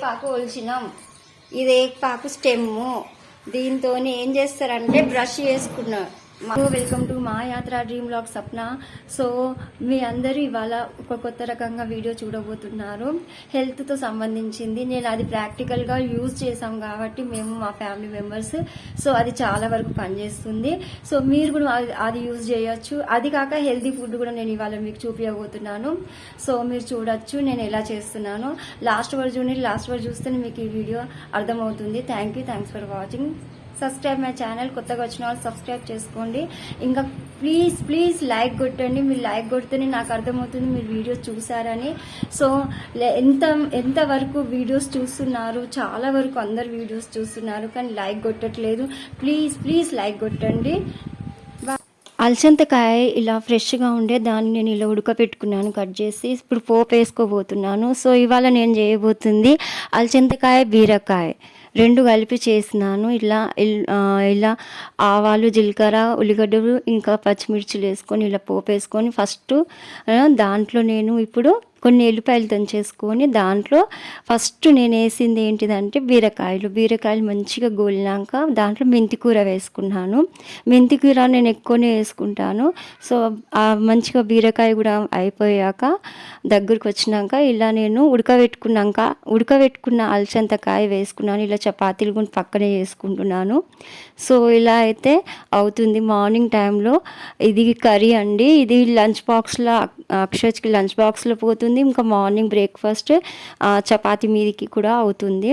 ఏపాకు ఒలిచినాం. ఇది ఏపాకు స్టెమ్ము. దీంతో ఏం చేస్తారంటే బ్రష్ చేసుకున్నా వెల్కమ్ టు మా యాత్ర డ్రీమ్ లాగ్ సప్న సో మీ అందరూ ఇవాళ ఒక కొత్త రకంగా వీడియో చూడబోతున్నారు. హెల్త్తో సంబంధించింది. నేను అది ప్రాక్టికల్గా యూజ్ చేసాం కాబట్టి మేము మా ఫ్యామిలీ మెంబర్స్ సో అది చాలా వరకు పనిచేస్తుంది. సో మీరు కూడా అది- అది యూజ్ చేయొచ్చు. అది కాక హెల్తీ ఫుడ్ కూడా నేను ఇవాళ మీకు చూపించబోతున్నాను సో మీరు చూడొచ్చు. నేను ఎలా చేస్తున్నాను. లాస్ట్ వరకు చూడండి లాస్ట్ వరకు చూస్తే మీకు ఈ వీడియో అర్థమవుతుంది. Thank you thanks for watching subscribe my channel కొత్తగా వచ్చిన వాళ్ళు సబ్స్క్రైబ్ చేసుకోండి. ఇంకా ప్లీజ్ ప్లీజ్ లైక్ కొట్టండి. మీరు లైక్ కొడితేనే నాకు అర్థమవుతుంది మీరు వీడియోస్ చూసారని సో ఎంత ఎంత ఎంతవరకు వీడియోస్ చూస్తున్నారు? చాలా వరకు అందరు వీడియోస్ చూస్తున్నారు కానీ లైక్ కొట్టట్లేదు. ప్లీజ్ ప్లీజ్ లైక్ కొట్టండి. అలసంతకాయ ఇలా ఫ్రెష్గా ఉండే దాన్ని నేను ఇలా ఉడకపెట్టుకున్నాను కట్ చేసి ఇప్పుడు పోపు వేసుకోబోతున్నాను. సో ఇవాళ నేను చేయబోతుంది అలసంతకాయ బీరకాయ. రెండు కలిపి చేసినాను. ఇలా ఇలా ఆవాలు జీలకర్ర ఉల్లిగడ్డలు ఇంకా పచ్చిమిర్చిలు వేసుకొని ఇలా పోపు వేసుకొని ఫస్ట్ దాంట్లో నేను ఇప్పుడు కొన్ని ఎల్లిపాయలు దంచేసుకొని దాంట్లో ఫస్ట్ నేను వేసింది ఏంటిదంటే బీరకాయలు. బీరకాయలు మంచిగా గోలినాక దాంట్లో మెంతి కూర వేసుకున్నాను. మెంతి కూర నేను ఎక్కువనే వేసుకుంటాను. సో మంచిగా బీరకాయ కూడా అయిపోయాక దగ్గరకు వచ్చినాక ఇలా నేను ఉడకబెట్టుకున్నాక ఉడకబెట్టుకున్న అలసంతకాయ వేసుకున్నాను. ఇలా చపాతీలు కూడా పక్కనే వేసుకుంటున్నాను సో ఇలా అయితే అవుతుంది. మార్నింగ్ టైంలో ఇది కర్రీ అండి. ఇది లంచ్ బాక్స్లో అక్షయ్కి లంచ్ బాక్స్లో పోతుంది. ఇంకా మార్నింగ్ బ్రేక్ఫాస్ట్ చపాతి మీదకి కూడా అవుతుంది.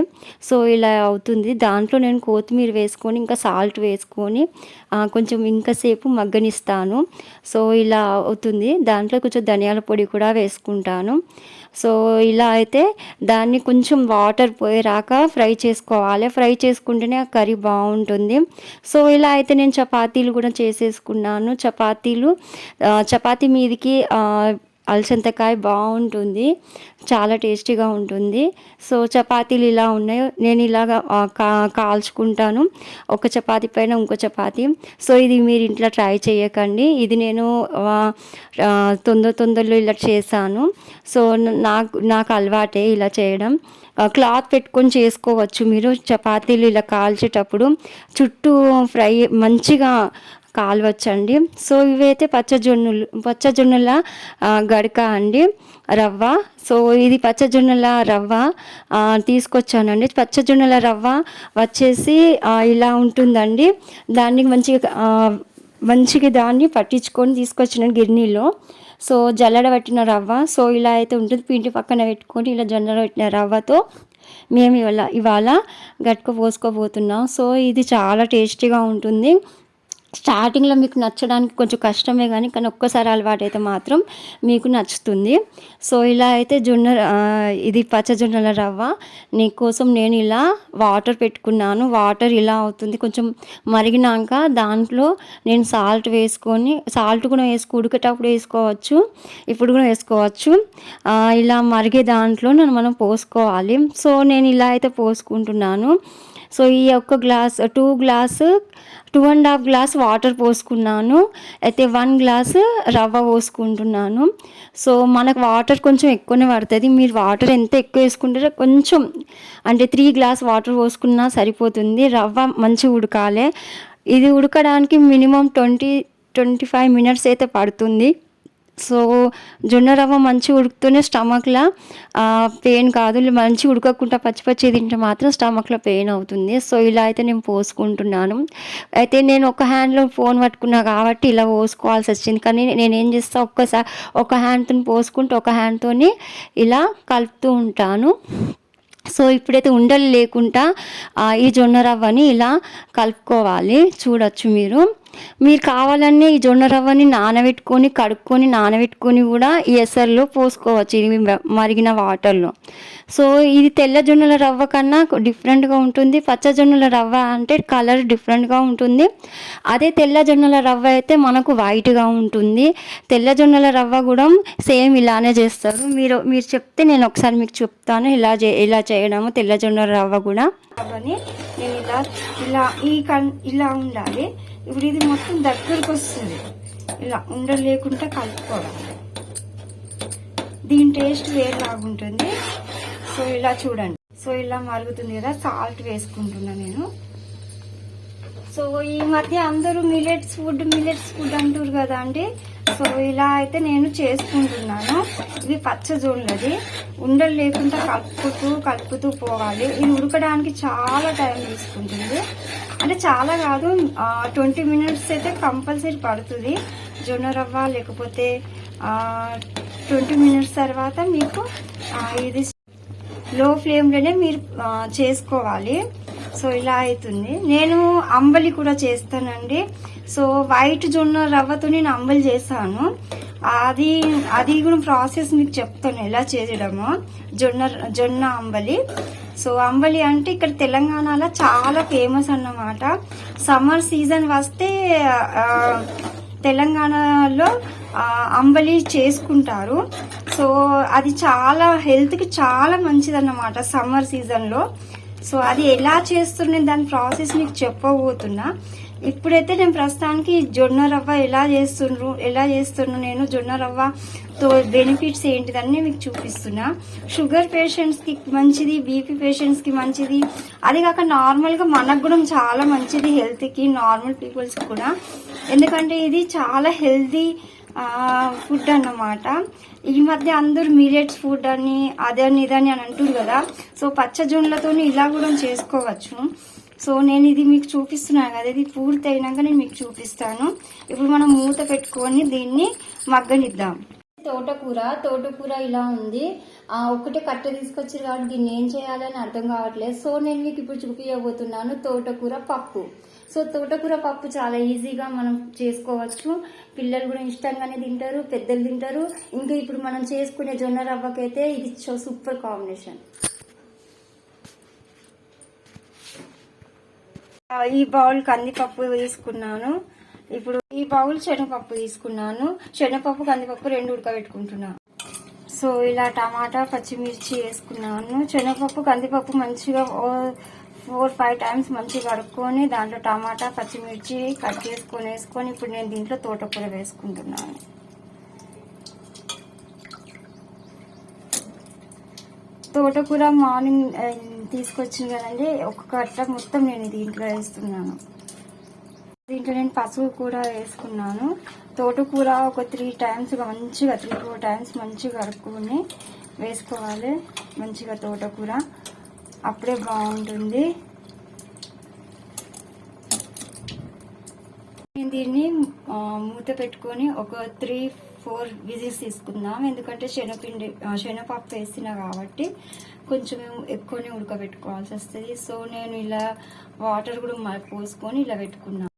సో ఇలా అవుతుంది. దాంట్లో నేను కొత్తిమీర వేసుకొని ఇంకా సాల్ట్ వేసుకొని కొంచెం ఇంకా సేపు మగ్గనిస్తాను. సో ఇలా అవుతుంది. దాంట్లో కొంచెం ధనియాల పొడి కూడా వేసుకుంటాను. సో ఇలా అయితే దాన్ని కొంచెం వాటర్ పోయేరాక ఫ్రై చేసుకోవాలి. ఫ్రై చేసుకుంటేనే ఆ కర్రీ బాగుంటుంది. సో ఇలా అయితే నేను చపాతీలు కూడా చేసేసుకున్నాను. చపాతీలు చపాతీ మీదకి అలసంతకాయ బాగుంటుంది. చాలా టేస్టీగా ఉంటుంది. సో చపాతీలు ఇలా ఉన్నాయి. నేను ఇలాగా కా కాల్చుకుంటాను. ఒక చపాతీ పైన ఇంకో చపాతీ. సో ఇది మీరు ఇంట్లో ట్రై చేయకండి. ఇది నేను తొందర తొందరలో ఇలా చేశాను. సో నాకు నాకు అలవాటే ఇలా చేయడం. క్లాత్ పెట్టుకొని చేసుకోవచ్చు మీరు. చపాతీలు ఇలా కాల్చేటప్పుడు చుట్టూ ఫ్రై మంచిగా కాలవచ్చండి. సో ఇవైతే పచ్చజొన్నులు పచ్చజొన్నల గడక అండి రవ్వ. సో ఇది పచ్చజొన్నల రవ్వ తీసుకొచ్చానండి. పచ్చజొన్నల రవ్వ వచ్చేసి ఇలా ఉంటుందండి. దాన్ని మంచిగా మంచిగా దాన్ని పట్టించుకొని తీసుకొచ్చిన గిర్నీలో. సో జల్లడ పెట్టిన రవ్వ. సో ఇలా అయితే ఉంటుంది. పిండి పక్కన పెట్టుకొని ఇలా జల్లడ పెట్టిన రవ్వతో మేము ఇవాళ ఇవాళ గట్టుకు పోసుకోబోతున్నాం. సో ఇది చాలా టేస్టీగా ఉంటుంది. స్టార్టింగ్లో మీకు నచ్చడానికి కొంచెం కష్టమే కానీ కానీ ఒక్కసారి అలవాటు అయితే మాత్రం మీకు నచ్చుతుంది. సో ఇలా అయితే జొన్న ఇది ఇది పచ్చజొన్నల రవ్వ. నీకోసం నేను ఇలా వాటర్ పెట్టుకున్నాను. వాటర్ ఇలా అవుతుంది. కొంచెం మరిగినాక దాంట్లో నేను సాల్ట్ వేసుకొని సాల్ట్ కూడా వేసుకు ఉడికేటప్పుడు వేసుకోవచ్చు. ఇప్పుడు కూడా వేసుకోవచ్చు. ఇలా మరిగే దాంట్లో నన్ను మనం పోసుకోవాలి. సో నేను ఇలా అయితే పోసుకుంటున్నాను. సో ఈ ఒక్క glass two glass two and half glass water పోసుకున్నాను. అయితే వన్ గ్లాస్ రవ్వ పోసుకుంటున్నాను. సో మనకు వాటర్ కొంచెం ఎక్కువనే పడుతుంది. మీరు వాటర్ ఎంత ఎక్కువ వేసుకుంటారో కొంచెం అంటే త్రీ గ్లాస్ వాటర్ పోసుకున్నా సరిపోతుంది. రవ్వ మంచిగా ఉడకాలి. ఇది ఉడకడానికి minimum twenty twenty five minutes అయితే పడుతుంది. సో జొన్న రవ్వ మంచి ఉడుకుతూనే స్టమక్లో పెయిన్ కాదు మంచి ఉడకకుండా పచ్చి పచ్చి తింటే మాత్రం స్టమక్లో పెయిన్ అవుతుంది. సో ఇలా అయితే నేను పోసుకుంటున్నాను. అయితే నేను ఒక హ్యాండ్లో ఫోన్ పట్టుకున్నా కాబట్టి ఇలా పోసుకోవాల్సి వచ్చింది. కానీ నేను ఏం చేస్తా ఒక్కసారి ఒక హ్యాండ్తో పోసుకుంటూ ఒక హ్యాండ్తో ఇలా కలుపుతూ ఉంటాను. సో ఇప్పుడైతే ఉండలు లేకుండా ఈ జొన్న రవ్వని ఇలా కలుపుకోవాలి. చూడొచ్చు మీరు. మీరు కావాలనే ఈ జొన్న రవ్వని నానబెట్టుకొని కడుక్కొని నానబెట్టుకొని కూడా ఈ ఎసర్లో పోసుకోవచ్చు. ఇది మరిగిన వాటర్లో. సో ఇది తెల్ల జొన్నల రవ్వ కన్నా డిఫరెంట్గా ఉంటుంది. పచ్చ జొన్నల రవ్వ అంటే కలర్ డిఫరెంట్గా ఉంటుంది. అదే తెల్ల జొన్నల రవ్వ అయితే మనకు వైట్గా ఉంటుంది. తెల్ల జొన్నల రవ్వ కూడా సేమ్ ఇలానే చేస్తారు. మీరు మీరు చెప్తే నేను ఒకసారి మీకు చెప్తాను. ఇలా చే ఇలా చేయడము తెల్ల జొన్నల రవ్వ కూడా. రవ్వని నేను ఇలా ఇలా ఈ కన్ ఇలా ఉండాలి. ఇప్పుడు ఇది మొత్తం దగ్గరకు వస్తుంది. ఇలా ఉండలేకుండా కలుపుకోవడం కలుపుకోవాలి. దీని టేస్ట్ వేరేలాగా ఉంటుంది. సో ఇలా చూడండి. సో ఇలా మరుగుతుంది కదా సాల్ట్ వేసుకుంటున్నా నేను. సో ఈ మధ్య అందరూ మిలెట్స్ ఫుడ్ మిలెట్స్ ఫుడ్ అంటారు కదా అండి. సో ఇలా అయితే నేను చేసుకుంటున్నాను. ఇది పచ్చ జోన్లది ఉండలు లేకుండా కలుపుతూ కలుపుతూ పోవాలి. ఇది ఉడకడానికి చాలా టైం తీసుకుంటుంది. అంటే చాలా కాదు ట్వంటీ మినిట్స్ అయితే కంపల్సరీ పడుతుంది. జొన్న రవ్వ లేకపోతే ట్వంటీ మినిట్స్ తర్వాత మీకు ఇది లో ఫ్లేమ్లోనే మీరు చేసుకోవాలి. సో ఇలా అవుతుంది నేను అంబలి కూడా చేస్తానండి. సో వైట్ జొన్న రవ్వతో నేను అంబలి చేశాను. అది అది కూడా ప్రాసెస్ మీకు చెప్తాను ఎలా చేయడమో. జొన్న జొన్న అంబలి. సో అంబలి అంటే ఇక్కడ తెలంగాణలో చాలా ఫేమస్ అన్నమాట. సమ్మర్ సీజన్ వస్తే తెలంగాణలో అంబలి చేసుకుంటారు. సో అది చాలా హెల్త్కి చాలా మంచిదన్నమాట సమ్మర్ సీజన్లో సో అది ఎలా చేస్తుండే దాని ప్రాసెస్ మీకు చెప్పబోతున్నా. ఇప్పుడైతే నేను ప్రస్తుతానికి జొన్న రవ్వ ఎలా చేస్తుండ్రు ఎలా చేస్తున్నాను నేను జొన్న రవ్వతో బెనిఫిట్స్ ఏంటిదని మీకు చూపిస్తున్నా. షుగర్ పేషెంట్స్కి మంచిది బీపీ పేషెంట్స్కి మంచిది. అది కాక నార్మల్గా మనకు కూడా చాలా మంచిది హెల్త్కి నార్మల్ పీపుల్స్కి కూడా. ఎందుకంటే ఇది చాలా హెల్తీ ఫుడ్ అన్నమాట. ఈ మధ్య అందరూ మిలెట్స్ ఫుడ్ అని అదని ఇదని అని అంటారు కదా. సో పచ్చ జొన్నలతో ఇలా కూడా చేసుకోవచ్చు. సో నేను ఇది మీకు చూపిస్తున్నాను కదా. ఇది పూర్తి అయినాక నేను మీకు చూపిస్తాను. ఇప్పుడు మనం మూత పెట్టుకొని దీన్ని మగ్గనిద్దాం. తోటకూర తోటకూర ఇలా ఉంది. ఆ ఒకటే కట్ట తీసుకొచ్చారు కాబట్టి దీన్ని ఏం చేయాలని అర్థం కావట్లేదు. సో నేను మీకు ఇప్పుడు చూపించబోతున్నాను తోటకూర పప్పు. సో తోటకూర పప్పు చాలా ఈజీగా మనం చేసుకోవచ్చు. పిల్లలు కూడా ఇష్టంగానే తింటారు పెద్దలు తింటారు. ఇంకా ఇప్పుడు మనం చేసుకునే జొన్న రవ్వకైతే ఇది సూపర్ కాంబినేషన్. ఈ బౌల్ కందిపప్పు తీసుకున్నాను. ఇప్పుడు ఈ బౌల్ శనగపప్పు తీసుకున్నాను. శనగపప్పు కందిపప్పు రెండు ఉడకబెట్టుకుంటున్నాను సో ఇలా టమాటా పచ్చిమిర్చి వేసుకున్నాను. శనగపప్పు కందిపప్పు మంచిగా ఫోర్ ఫైవ్ టైమ్స్ మంచిగా కడుక్కొని దాంట్లో టమాటా పచ్చిమిర్చి కట్ చేసుకొని వేసుకొని ఇప్పుడు నేను దీంట్లో తోటకూర వేసుకుంటున్నాను. తోటకూర మార్నింగ్ తీసుకొచ్చింది కదండి ఒక కట్ట మొత్తం నేను దీంట్లో వేస్తున్నాను. దీంట్లో నేను పసుపు కూడా వేసుకున్నాను. తోటకూర ఒక త్రీ టైమ్స్ మంచిగా త్రీ ఫోర్ టైమ్స్ మంచిగా కడుక్కొని వేసుకోవాలి మంచిగా తోటకూర. అప్పుడే బాగుంటుంది. నేను దీన్ని మూత పెట్టుకొని ఒక త్రీ ఫోర్ విజిల్స్ తీసుకుందాం. ఎందుకంటే శనగపిండి శనగపప్పు వేసిన కాబట్టి కొంచెం ఎక్కువనే ఉడకబెట్టుకోవాల్సి వస్తుంది. సో నేను ఇలా వాటర్ కూడా పోసుకొని ఇలా పెట్టుకున్నాను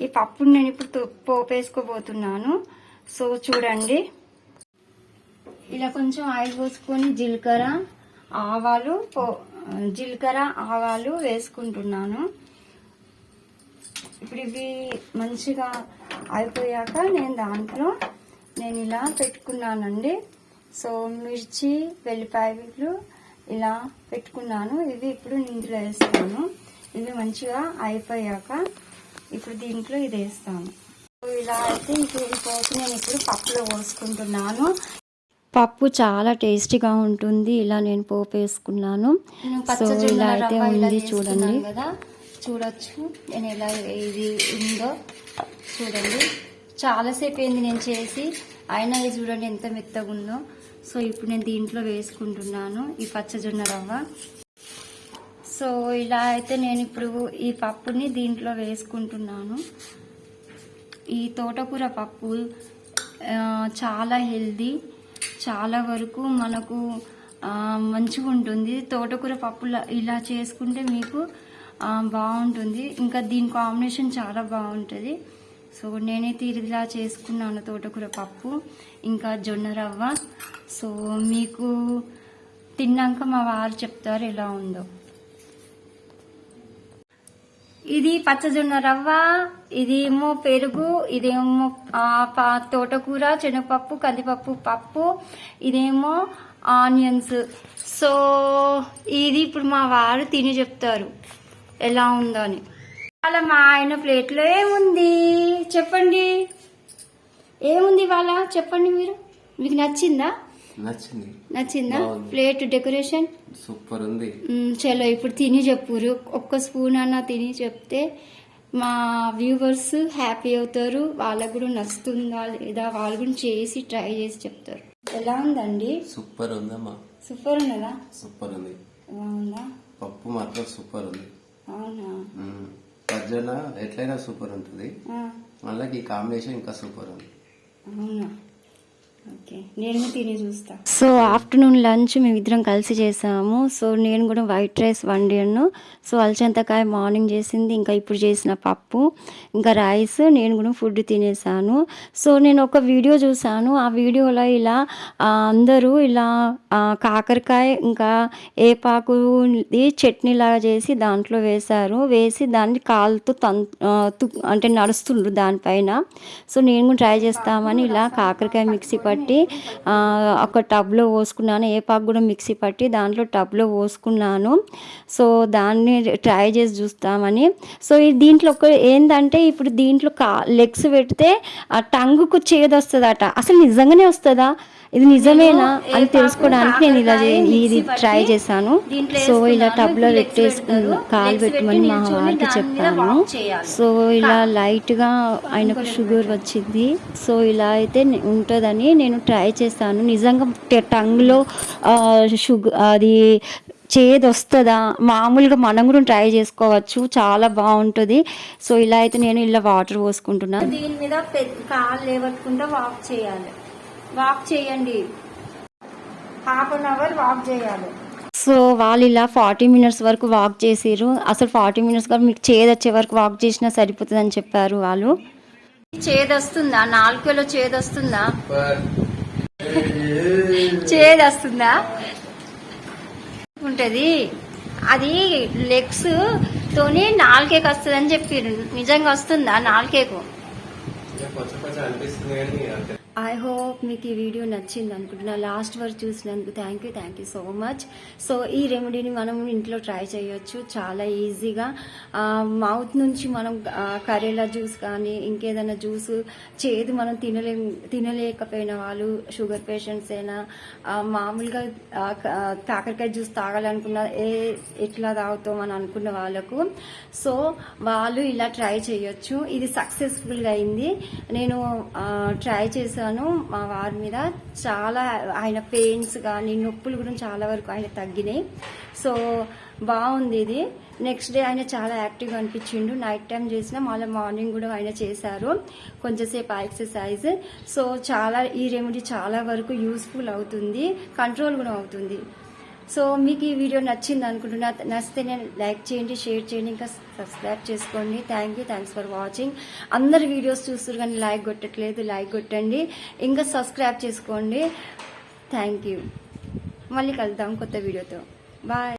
ఈ పప్పుని నేను ఇప్పుడు తో- పోపు వేసుకోబోతున్నాను సో చూడండి. ఇలా కొంచెం ఆయిల్ పోసుకొని జీలకర్ర ఆవాలు పో- జీలకర్ర ఆవాలు వేసుకుంటున్నాను. ఇప్పుడు ఇవి మంచిగా అయిపోయాక నేను దాంట్లో నేను ఇలా పెట్టుకున్నానండి. సో మిర్చి వెల్లిపాయలు ఇలా పెట్టుకున్నాను. ఇవి ఇప్పుడు ఇందులో వేస్తాను. ఇవి మంచిగా అయిపోయాక ఇప్పుడు దీంట్లో ఇది వేస్తాను. సో ఇలా అయితే ఇప్పుడు ఈ పోపు నేను ఇప్పుడు పప్పులో పోసుకుంటున్నాను. పప్పు చాలా టేస్టీగా ఉంటుంది. ఇలా నేను పోపు వేసుకున్నాను. సో ఇలా అయితే ఉంది చూడండి. కదా. చూడొచ్చు. నేను ఎలా ఇది ఉందో చూడండి. చాలాసేపు అయింది నేను చేసి. అయినా ఇది చూడండి ఎంత మెత్తగా ఉందో సో ఇప్పుడు నేను దీంట్లో వేసుకుంటున్నాను ఈ పచ్చజొన్న రవ్వ. సో ఇలా అయితే నేను ఇప్పుడు ఈ పప్పుని దీంట్లో వేసుకుంటున్నాను. ఈ తోటకూర పప్పు చాలా హెల్దీ చాలా వరకు మనకు మంచిగా ఉంటుంది. తోటకూర పప్పులా ఇలా చేసుకుంటే మీకు బాగుంటుంది. ఇంకా దీని కాంబినేషన్ చాలా బాగుంటుంది. సో నేనైతే ఇలా చేసుకున్నాను తోటకూర పప్పు ఇంకా జొన్న రవ్వ. సో మీకు తిన్నాక మా వారు చెప్తారు ఎలా ఉందో. ఇది పచ్చజొన్న రవ్వ ఇదేమో పెరుగు ఇదేమో తోటకూర శనగపప్పు కందిపప్పు పప్పు ఇదేమో ఆనియన్స్. సో ఇది ఇప్పుడు మా వారు తిని చెప్తారు. ఎలా ఉందో అని. అలా మా ఆయన ప్లేట్లో ఏముంది? చెప్పండి. ఏముంది వాళ్ళ చెప్పండి మీరు. మీకు నచ్చిందా? నచ్చింది. నచ్చిందా. Plate decoration? సూపర్ ఉంది. చలో ఇప్పుడు తిని చెప్పురు. ఒక్క స్పూన్ అన్న తిని చెప్తే మా వ్యూవర్స్ హ్యాపీ అవుతారు. వాళ్ళకు కూడా నచ్చుతుందా లేదా వాళ్ళు కూడా చేసి ట్రై చేసి చెప్తారు. ఎలా ఉందండి? సూపర్ ఉందమ్మా. సూపర్ ఉన్నదా? సూపర్ ఉంది. బాగుందా? పప్పు మాత్రం సూపర్ ఉంది. అవునా? ఎట్లయినా సూపర్ ఉంటుంది. మళ్ళీ ఈ కాంబినేషన్ ఇంకా సూపర్ ఉంది. అవునా? నేను తిని చూస్తా. సో ఆఫ్టర్నూన్ లంచ్ మేమిద్దరం కలిసి చేసాము. సో నేను కూడా వైట్ రైస్ వండాను. సో అలచంతకాయ మార్నింగ్ చేసింది ఇంకా ఇప్పుడు చేసిన పప్పు ఇంకా రైస్ నేను కూడా ఫుడ్ తినేసాను. సో నేను ఒక వీడియో చూసాను ఆ వీడియోలో ఇలా అందరూ ఇలా కాకరకాయ ఇంకా ఏపాకు చట్నీ లాగా చేసి దాంట్లో వేశారు. వేసి దాన్ని కాలుతో తన్ తు- అంటే నడుస్తుండ్రు దానిపైన. సో నేను కూడా ట్రై చేస్తామని ఇలా కాకరకాయ మిక్సీ పట్టి ఒక టబ్లో పోసుకున్నాను. ఏ పాకు కూడా మిక్సీ పట్టి దాంట్లో టబ్లో పోసుకున్నాను. సో దాన్ని ట్రై చేసి చూస్తామని. సో ఈ దీంట్లో ఒక ఏంటంటే ఇప్పుడు దీంట్లో కా లెగ్స్ పెడితే ఆ టంగుకు చేదు వస్తుందట అసలు నిజంగానే వస్తుందా? ఇది నిజమేనా అని తెలుసుకోవడానికి నేను ఇలా ఇది ట్రై చేశాను. సో ఇలా టబ్లో పెట్టేసుకుని కాలు పెట్టమని మా వారికి చెప్పాను. సో ఇలా లైట్గా ఆయనకు షుగర్ వచ్చింది. సో ఇలా అయితే ఉంటుందని నేను ట్రై చేశాను. నిజంగా టంగ్లో షుగర్ అది చేదు వస్తుందా మామూలుగా మనం కూడా ట్రై చేసుకోవచ్చు. చాలా బాగుంటుంది. సో ఇలా అయితే నేను ఇలా వాటర్ పోసుకుంటున్నాను దీని మీద కాలు లేవట్టుకుంటా వాక్ చేయాలి. వాక్ చేయండి. హాఫ్ అన్ అవర్ వాక్ చేయాలి. సో వాళ్ళు ఇలా ఫార్టీ మినిట్స్ వరకు వాక్ చేసిర్రు. అసలు ఫార్టీ మినిట్స్ వరకు మీకు చేదు వచ్చే వరకు వాక్ చేసినా సరిపోతుందని చెప్పారు వాళ్ళు. చేదు వస్తుందా? నాలుగులో చేదు వస్తుందా? చేదు వస్తుందా? ఉంటది. అది లెగ్స్ తోని నాలుకేకి వస్తుంది అని చెప్పారు నిజంగా వస్తుందా నాలుకేకు ఐ హోప్ మీకు ఈ వీడియో నచ్చింది అనుకుంటున్నా. లాస్ట్ వరకు చూసినందుకు thank you thank you so much so ఈ రెమెడీని మనం ఇంట్లో ట్రై చేయొచ్చు. చాలా ఈజీగా మౌత్ నుంచి మనం కరేలా జ్యూస్ కానీ ఇంకేదైనా జ్యూస్ చేదు మనం తినలే తినలేకపోయిన వాళ్ళు షుగర్ పేషెంట్స్ అయినా మామూలుగా కాకరకాయ జ్యూస్ తాగాలనుకున్న ఏ ఎట్లా తాగుతాం అని అనుకున్న వాళ్ళకు. సో వాళ్ళు ఇలా ట్రై చేయొచ్చు. ఇది సక్సెస్ఫుల్గా అయింది. నేను ట్రై చేశాను మా వారి మీద చాలా ఆయన పెయిన్స్ కానీ నొప్పులు కూడా చాలా వరకు ఆయన తగ్గినాయి. సో బాగుంది ఇది. నెక్స్ట్ డే ఆయన చాలా యాక్టివ్గా అనిపించిండు. నైట్ టైం చేసిన మళ్ళీ మార్నింగ్ కూడా ఆయన చేశారు. కొంచెంసేపు ఎక్సర్సైజ్ సో చాలా ఈ రెమెడీ చాలా వరకు యూస్ఫుల్ అవుతుంది. కంట్రోల్ కూడా అవుతుంది. సో మీకు ఈ వీడియో నచ్చింది అనుకుంటున్నా నచ్చితే నేను లైక్ చేయండి షేర్ చేయండి ఇంకా సబ్స్క్రైబ్ చేసుకోండి. Thank you thanks for watching అందరు వీడియోస్ చూస్తారు కానీ లైక్ కొట్టట్లేదు లైక్ కొట్టండి. ఇంకా సబ్స్క్రైబ్ చేసుకోండి. థ్యాంక్ యూ మళ్ళీ కలుద్దాం కొత్త వీడియోతో. బాయ్